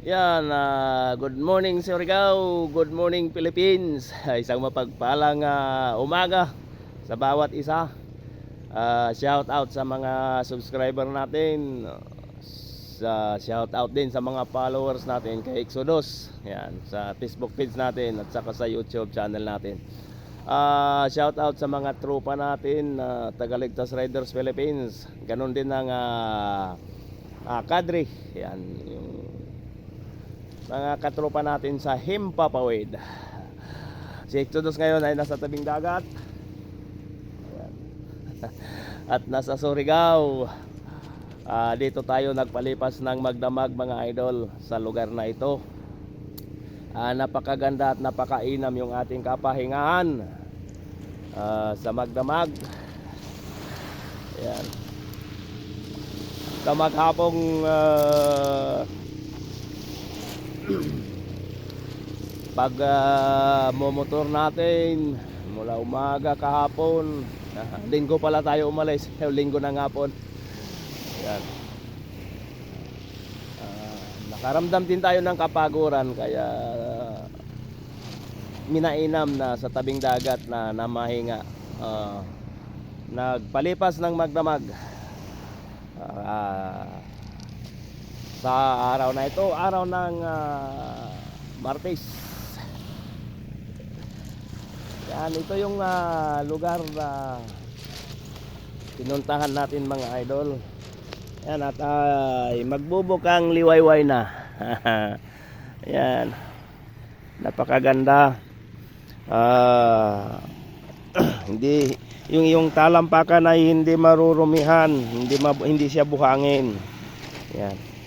Yan, ah, good morning Surigao, good morning Philippines. Isang mapagpalang ah, umaga sa bawat isa. Ah, shout out sa mga subscriber natin. Sa shout out din sa mga followers natin kay Exodus. Yan, sa Facebook page natin at saka sa YouTube channel natin. Ah, shout out sa mga tropa natin na Tagaligtas Riders Philippines. Ganon din ang ah, ah, kadre. Yan, yung mga katropa natin sa Himpapawid. Si Exodus ngayon ay nasa tabing dagat. At nasa Surigao. Ah, dito tayo nagpalipas ng magdamag mga idol sa lugar na ito. Ah, napakaganda at napakainam yung ating kapahingahan ah, sa magdamag. Ayan. Sa maghapong ah, pag ah, momotor natin mula umaga kahapon ah, linggo pala tayo umalis. Linggo na nga po. Yan. Ah, nakaramdam din tayo ng kapaguran kaya ah, minainam na sa tabing dagat na namahinga. Ah, nagpalipas ng magdamag. Ah, sa araw na ito, araw ng ah, Martes. Yan, ito yung ah, lugar na pinuntahan natin mga idol. Yan, at ay magbubukang liwayway na. Yan. Napakaganda. Ah, hindi yung yung talampakan ay hindi marurumihan, hindi hindi siya buhangin. Yan.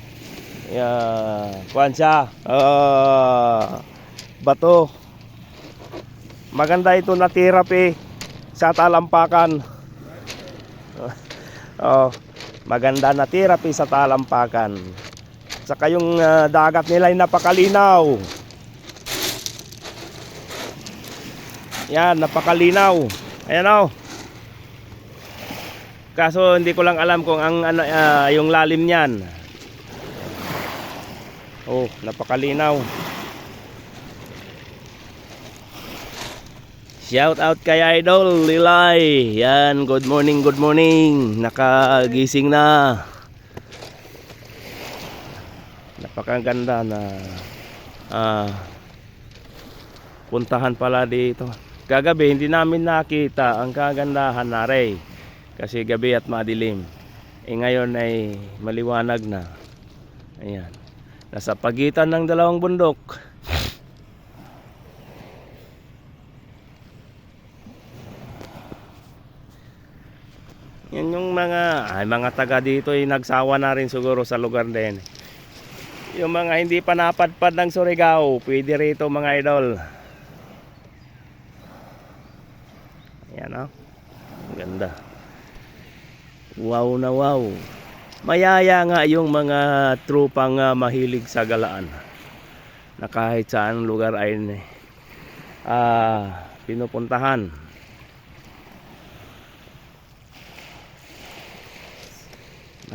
Yeah, kuan siya. Ah, bato. Maganda ito na therapy sa talampakan. oh, maganda na therapy sa talampakan. Saka yung ah, dagat nila ay napakalinaw. Yan, napakalinaw. Ayan oh. Kaso hindi ko lang alam kung ang ano ah, yung lalim niyan. Oh, napakalinaw. Shout out kay Idol Lilay. Yan, good morning, good morning. Nakagising na. Napakaganda na ah puntahan pala dito. Kagabi hindi namin nakita ang kagandahan na Ray. Kasi gabi at madilim. Eh ngayon ay maliwanag na. Ayan. Nasa pagitan ng dalawang bundok. Yan yung mga ay mga taga dito ay nagsawa na rin siguro sa lugar din. Yung mga hindi pa napadpad ng Surigao, pwede rito mga idol. Yan oh. Ang Ganda. Wow na wow. Mayaya nga yung mga trupang ah, mahilig sa galaan. Na kahit saan lugar ay ah, pinupuntahan.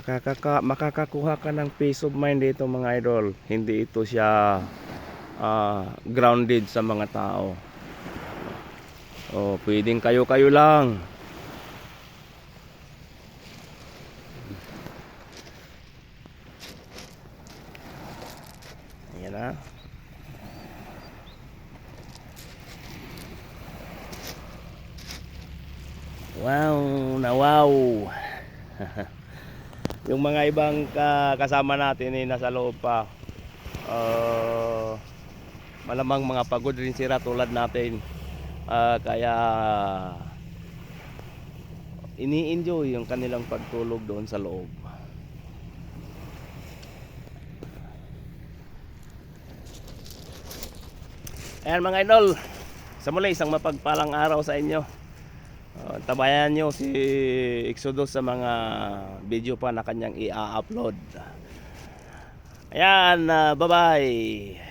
Makakaka, makakakuha ka ng peace of mind dito mga idol. Hindi ito siya ah, grounded sa mga tao. Oh, pwedeng kayo-kayo lang. Ayan na. Wow, na wow. Yung mga ibang ka- kasama natin ay nasa loob pa. Uh, malamang mga pagod rin sila tulad natin. Ah, kaya ini-enjoy yung kanilang pagtulog doon sa loob. Ayan mga idol, sa muli isang mapagpalang araw sa inyo. Uh, tabayan nyo si Exodus sa mga video pa na kanyang i-upload. Ayan, ah, bye-bye.